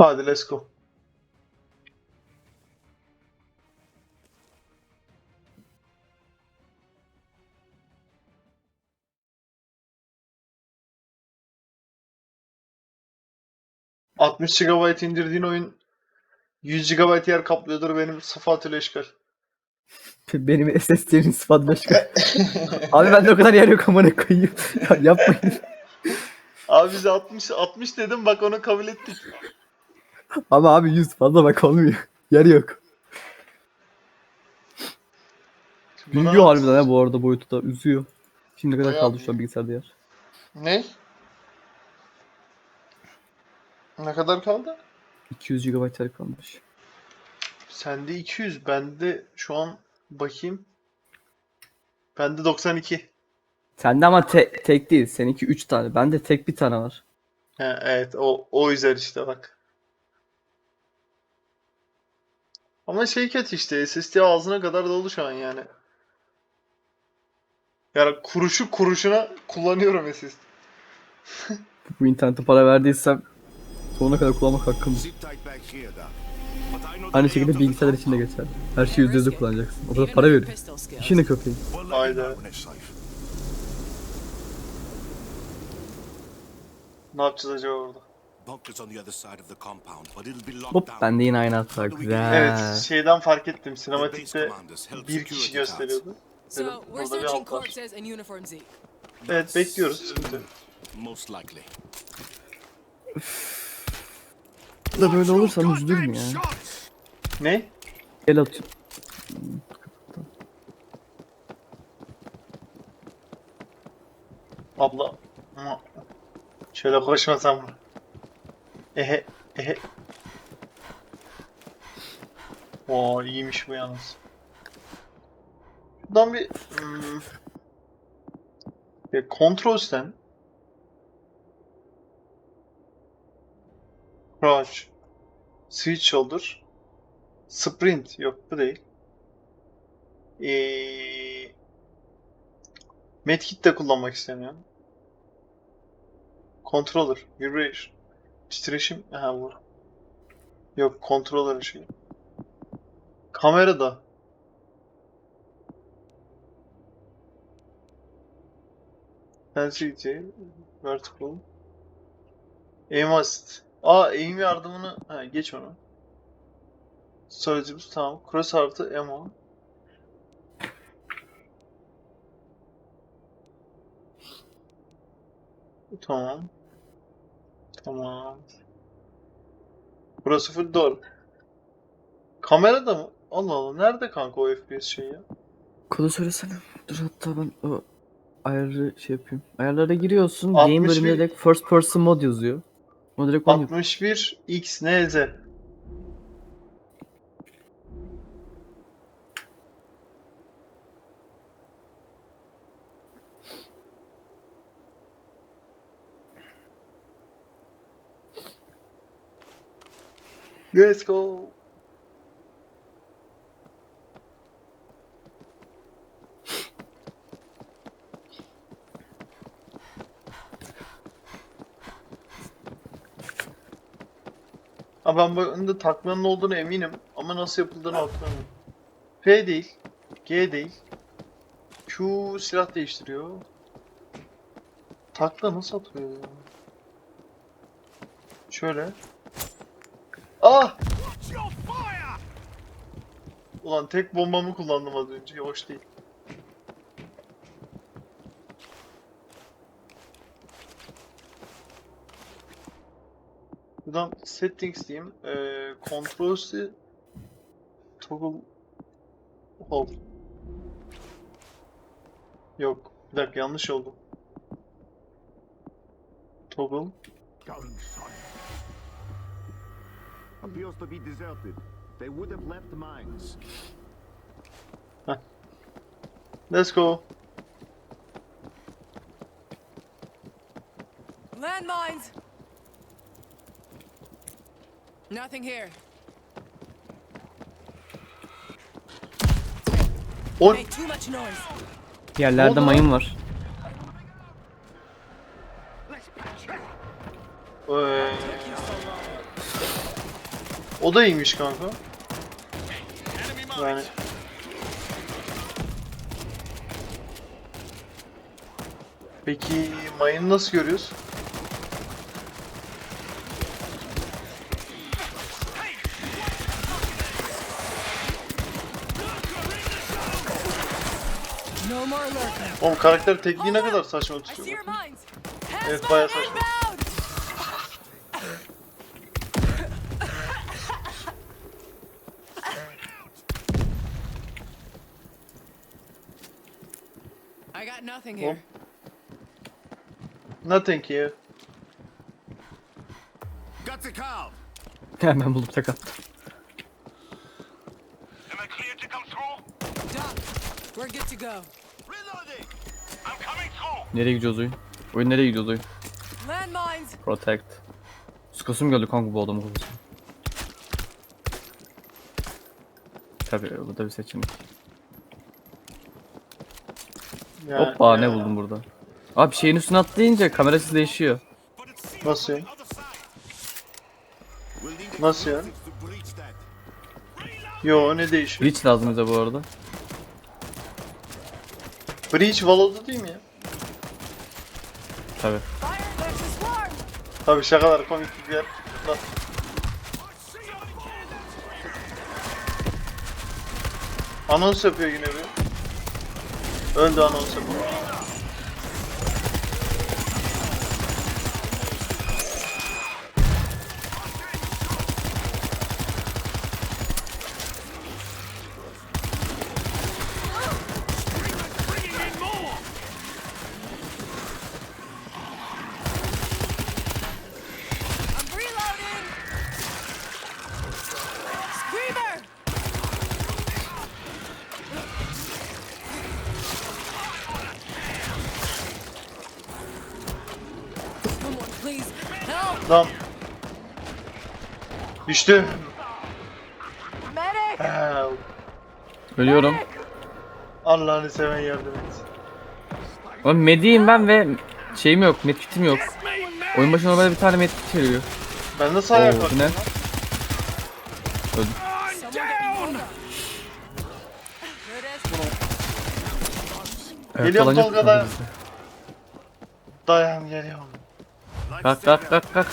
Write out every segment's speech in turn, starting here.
Hadi let's go. ...60 GB indirdiğin oyun 100 GB yer kaplıyordur benim sıfat-ı leşkal. Benim SSD'nin sıfat başka. Abi bende o kadar yer yok amına koyayım. Ya yapmayın. Abi bize 60 60 dedim bak onu kabul ettik. Ama abi 100 fazla bak olmuyor. Yer yok. Buna- Büyüyor harbiden ya bu arada boyutu da üzüyor. Şimdi ne kadar Bayağı kaldı şu an bilgisayarda yer? Ne? Ne kadar kaldı? 200 GB yer kalmış. Sende 200, bende şu an bakayım. Bende 92. Sende ama te- tek değil. Seninki 3 tane. Bende tek bir tane var. He, evet o o yüzden işte bak. Ama şey kötü işte SSD ağzına kadar dolu şu an yani. Yani kuruşu kuruşuna kullanıyorum SSD. Bu internete para verdiysem sonuna kadar kullanmak hakkım. Aynı şekilde bilgisayarlar için de geçerli. Her şeyi yüzde yüzde kullanacaksın. O kadar para veriyor. İşine köpeği. Hayda. Ne yapacağız acaba orada? Hop bende yine aynı hata. Güzel. Evet şeyden fark ettim. Sinematikte bir kişi gösteriyordu. So Dedim, we're burada bir searching alt var. Evet bekliyoruz. Bu da böyle olursa üzülürüm ya. Ne? El atıyorum. Abla. Şöyle koşmasam mı? Ehe. Ehe. Oo iyiymiş bu yalnız. Şuradan bir hmm, bir kontrolsten Crouch Switch shoulder Sprint yok bu değil. Ee, Medkit de kullanmak istemiyorum. Controller, vibration, titreşim, aha bu. Yok, controller şey. Kamerada. Sensitivity, vertical. Aim assist. Aa, aim yardımını, ha geç onu. Storage boost, tamam. Cross artı ammo. Tamam. Tamam. Burası full doğru. Kamerada mı? Allah Allah. Nerede kanka o FPS şey ya? Kodu söylesene. Dur hatta ben o ayarı şey yapayım. Ayarlara giriyorsun. 61 Game bölümünde direkt first person mod yazıyor. O direkt onu yapıyor. 61 X NZ. Let's go. Ha ben bunda takmanın olduğunu eminim ama nasıl yapıldığını hatırlamıyorum. P değil, G değil. Q silah değiştiriyor. Takla nasıl atıyor ya? Şöyle. Ah! Ulan tek bombamı kullandım az önce. Hoş değil. Buradan settings diyeyim. Ee, controls'i toggle hold. Yok. Bir dakika yanlış oldu. Toggle. Appears to be deserted. They would have left mines. Let's go. Landmines! Nothing here. On. Made too much noise. Yerlerde Oldu. mayın var. O da iyiymiş kanka. Yani Peki mayını nasıl görüyoruz? Oğlum karakter tekniği ne kadar saçma tutuyor. Evet, bayağı saçma. inbound. I got nothing here. Nothing here. Got the call. Hemen bulup tek attım. Am I clear to come through? Doc, we're good to go. Reloading. I'm coming through. Nereye gidiyoruz oyun? Oyun nereye gidiyoruz oyun? Landmines. Protect. Sıkasım geldi kanka bu adamı kafasına. Tabii bu da bir seçenek. Ya, Hoppa ne buldum burada? Abi şeyin üstüne atlayınca kamerası değişiyor. Nasıl ya? Nasıl ya? Yo ne değişiyor? Breach lazım bize bu arada. Breach Valo'da değil mi ya? Swarm. Tabii şakalar komik bir yer. Lan. Anons yapıyor yine bir. Anons yapıyor. I'm Lan. Düştü. Medic. Ha, Ölüyorum. Allah'ını seven yardım et. Oğlum mediyim ben ve şeyim yok, medkitim yok. Oyun başına böyle bir tane medkit veriyor. Ben nasıl ayağa Oo, bu kalktım ne? lan? Öldüm. Evet, Geliyorum falan yok Tolga, dayan. bizde. Dayan geliyorum. Kalk kalk kalk kalk.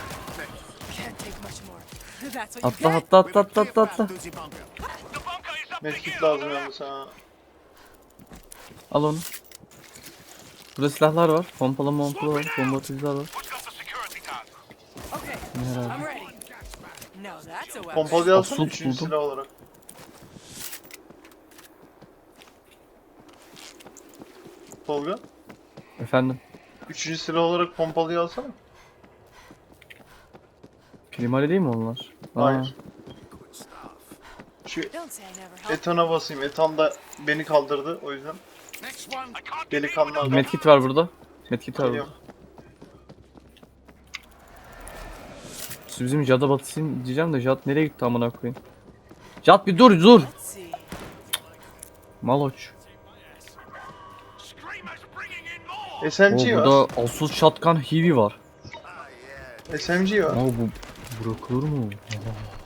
Atla atla atla atla atla atla. Medkit lazım yalnız sana. Al onu. Burada silahlar var. Pompalı mompalı var. Bomba atıcılar var. Ne herhalde. Pompalı alsana Assault üçüncü buldum. silah olarak. Tolga. Efendim. Üçüncü silah olarak pompalıyı alsana. Primali değil mi onlar? Aa, Hayır. Şu etona basayım. Eton da beni kaldırdı o yüzden. Delikanlı adam. Medkit var burada. Medkit var burada. Geliyorum. Siz bizim Jad'a batısın diyeceğim de Jad nereye gitti amına koyayım? Jad bir dur dur. Maloç. SMG Oo, var. burada Asus Shotgun Heavy var. SMG var. Aa bu bırakılır mı? Reload.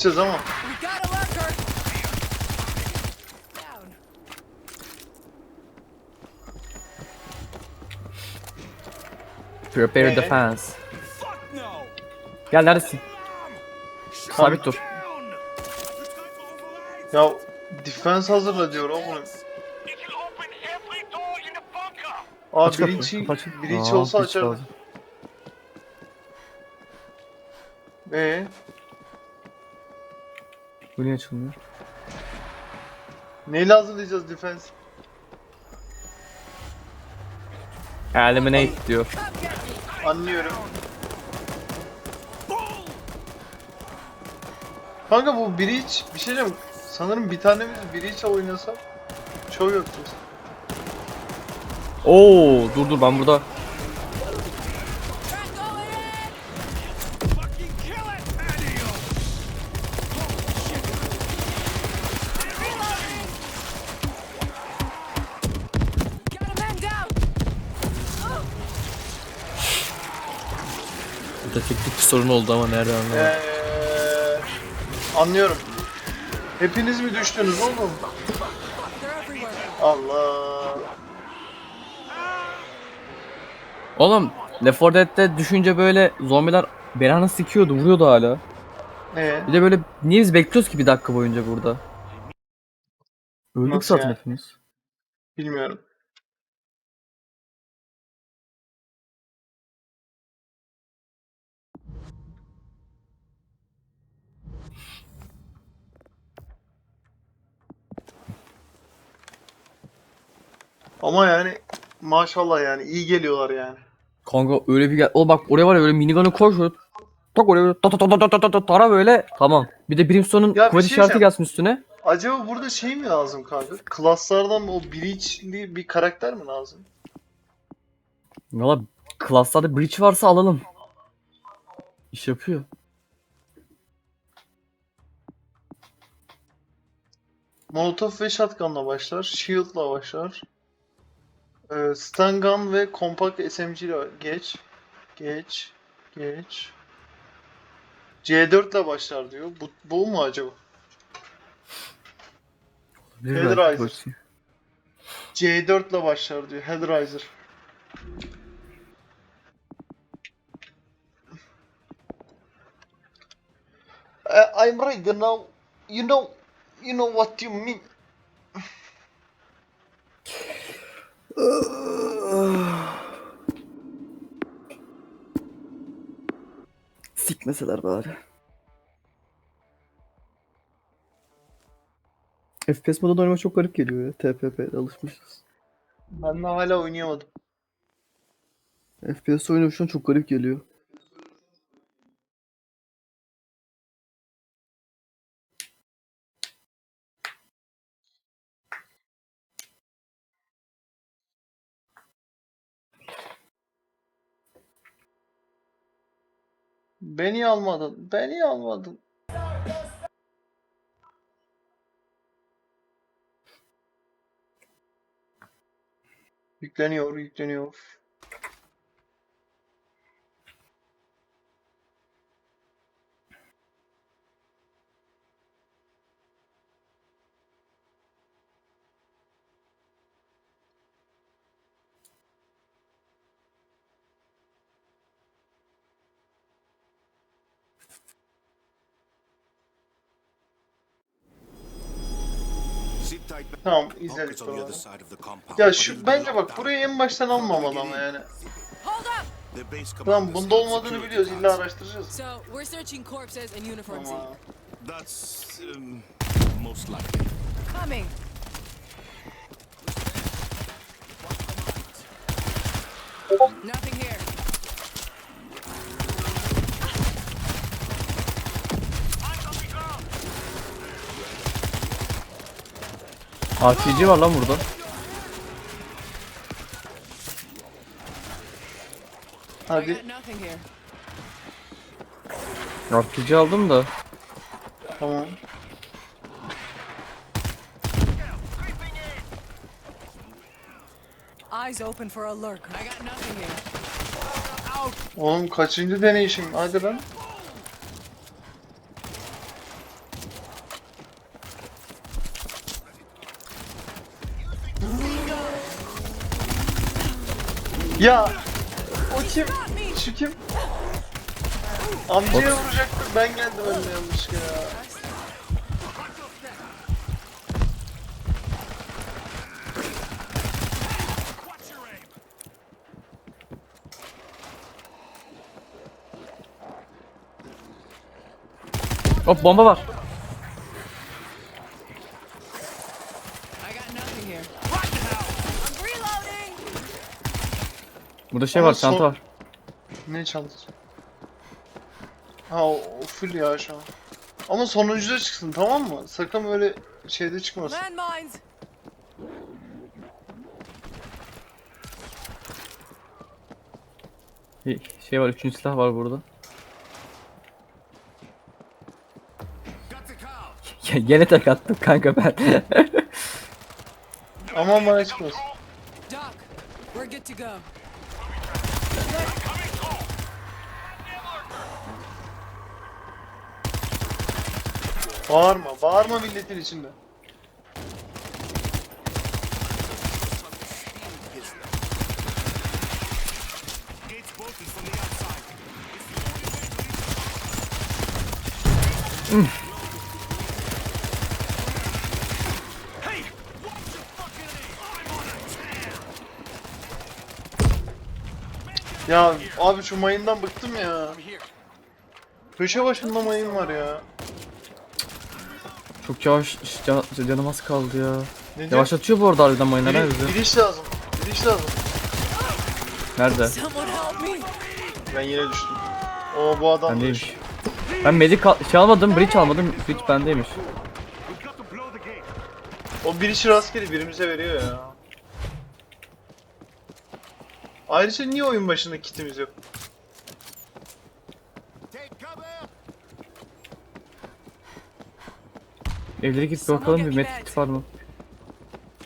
You shot Prepare defense. Fuck no. Gel neredesin? Sabit dur. Ya defense hazırla diyor oğlum. The. Aa Aç kapıyı, biriçi, kapı aç. biriçi Aa, olsa breach açardı. lazım. Ee, Bu niye açılmıyor? neyle hazırlayacağız defense? Eliminate diyor. Anlıyorum. Kanka bu Breach bir şey diyeceğim. Sanırım bir tanemiz Breach'e oynasa çoğu yok kimse. Oo dur dur ben burada. Teknik bir sorun oldu ama nerede anlamadım. Ee, anlıyorum. Hepiniz mi düştünüz oğlum? Allah. Oğlum Left 4 Dead'de düşünce böyle zombiler belanı sikiyordu, vuruyordu hala. Ee, Bir de böyle niye biz bekliyoruz ki bir dakika boyunca burada? Öldük Nasıl zaten yani? hepimiz. bilmiyorum. Ama yani maşallah yani iyi geliyorlar yani. Kanka öyle bir gel... O bak oraya var ya böyle minigun'u koy şöyle. Tak oraya böyle ta ta ta ta ta ta ta tara böyle. Tamam. Bir de Brimstone'un Ya bir kuvvet şey işareti diyeceğim. gelsin üstüne. Acaba burada şey mi lazım kanka? Klaslardan o Breach'li bir karakter mi lazım? Valla klaslarda breach varsa alalım. İş yapıyor. Molotov ve Shotgun'la başlar. Shield'la başlar. Ee, stun gun ve compact SMG ile geç. Geç. Geç. C4 ile başlar diyor. Bu, bu mu acaba? Hellraiser. C4 ile başlar diyor. Hellraiser. Uh, I'm ready now. You know, you know what you mean. Sikmeseler bari. FPS modunda oynamak çok garip geliyor ya. TPP'de alışmışız. Ben de hala oynayamadım. FPS oyunu şu an çok garip geliyor. Beni almadın. Beni almadın. Yükleniyor, yükleniyor. Tamam izledik buraları. Ya şu bence bak burayı en baştan almamalı ama yani. Lan bunda olmadığını biliyoruz illa araştıracağız. So we're searching corpses and uniforms. That's um, most likely. Coming. Nothing here. RPG var lan burada. Hadi. RPG aldım da. tamam. Eyes open for a lurk. I got nothing here. Oğlum kaçıncı deneyişim? Hadi lan. Ya o kim? Şu kim? Amcaya vuracaktım ben geldim önüne yanlışlıkla ya. Hop bomba var. I got nothing here. I'm reloading! Burada şey Ama var, çanta var. Ne çantası? Ha o, o full ya şu an. Ama sonuncuda çıksın tamam mı? Sakın öyle şeyde çıkmasın. Landmines! Bir şey var, üçüncü silah var burada. Ya, Gene tek attım kanka ben. Aman bana çıkmasın. Doc, we're good to go. Bağırma, bağırma milletin içinde. Ya abi şu mayından bıktım ya. Köşe başında mayın var ya. Çok yavaş, can, canım az kaldı ya. Ne diyor? Yavaşlatıyor bu arada harbiden mayınlar ha bizi. bir iş lazım. Bir iş lazım. Nerede? Ben yine düştüm. O bu adam Bendeymiş. Ben medik al- şey almadım, bridge almadım. Bridge bendeymiş. O bir işi rastgele birimize veriyor ya. Ayrıca niye oyun başında kitimiz yok? Evlere git bir bakalım bir medkit var mı?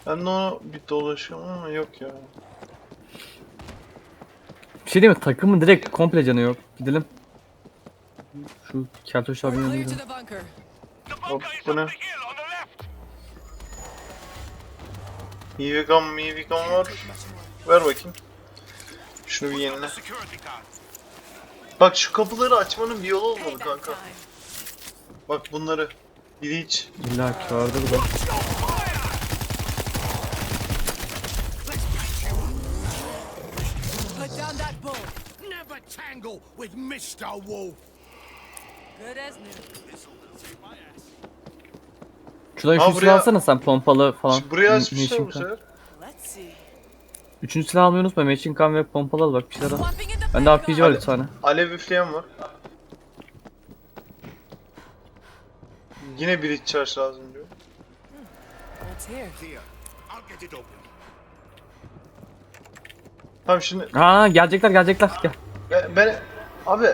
Ben de ona bir dolaşıyorum ama yok ya. Bir şey değil mi? Takımın direkt komple canı yok. Gidelim. Şu keltoş abinin yanına gidelim. Hop bu ne? Mivigan Mivigan var. Ver bakayım. Şunu bir yenile. Bak şu kapıları açmanın bir yolu olmalı kanka. Bak bunları. Biri hiç. İlla ki vardır da. Put down that bull. Never tangle with Mr. Wolf. Good as new. Şuradan Ha, üçüncü buraya- alsana sen pompalı falan. Şimdi burayı M- açmışlar bu sefer. Let's see. Üçüncü silah almayı unutma. Machine gun ve pompalı al bak bir şeyler al. Bende. RPG var bir tane. Alev üfleyen var. Yine bir iç charge lazım diyor. Tamam şimdi Ha gelecekler gelecekler. Gel. ben, ben abi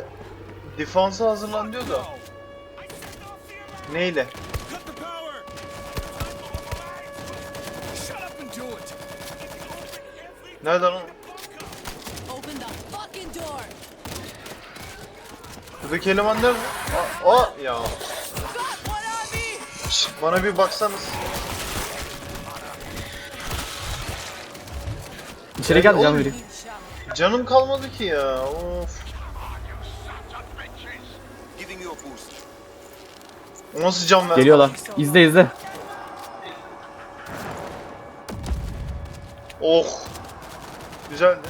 defansa hazırlan diyor da neyle? Nereden o? Buradaki eleman nerede? Aa, aa ya. Bana bir baksanız. İçeri gel Oğlum, can vereyim. Shot. Canım kalmadı ki ya. Of. O nasıl can ver? Geliyorlar. İzle izle. Oh. Güzeldi.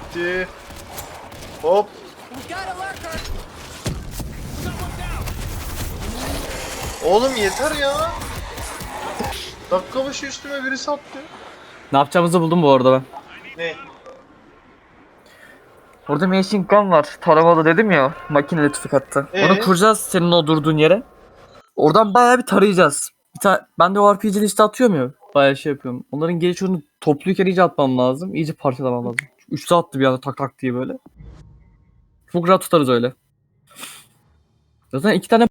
Gitti. Hop. Oğlum yeter ya. Dakika başı üstüme biri sattı. Ne yapacağımızı buldum bu arada ben. Ne? Orada machine gun var. Taramalı dedim ya. Makineli tüfek hatta. Ee? Onu kuracağız senin o durduğun yere. Oradan bayağı bir tarayacağız. Bir ta- ben de o RPG'de işte atıyorum ya. Bayağı şey yapıyorum. Onların geri çoğunu topluyken iyice atmam lazım. İyice parçalamam lazım. Üçlü attı bir anda tak tak diye böyle. Çok rahat tutarız öyle. Zaten iki tane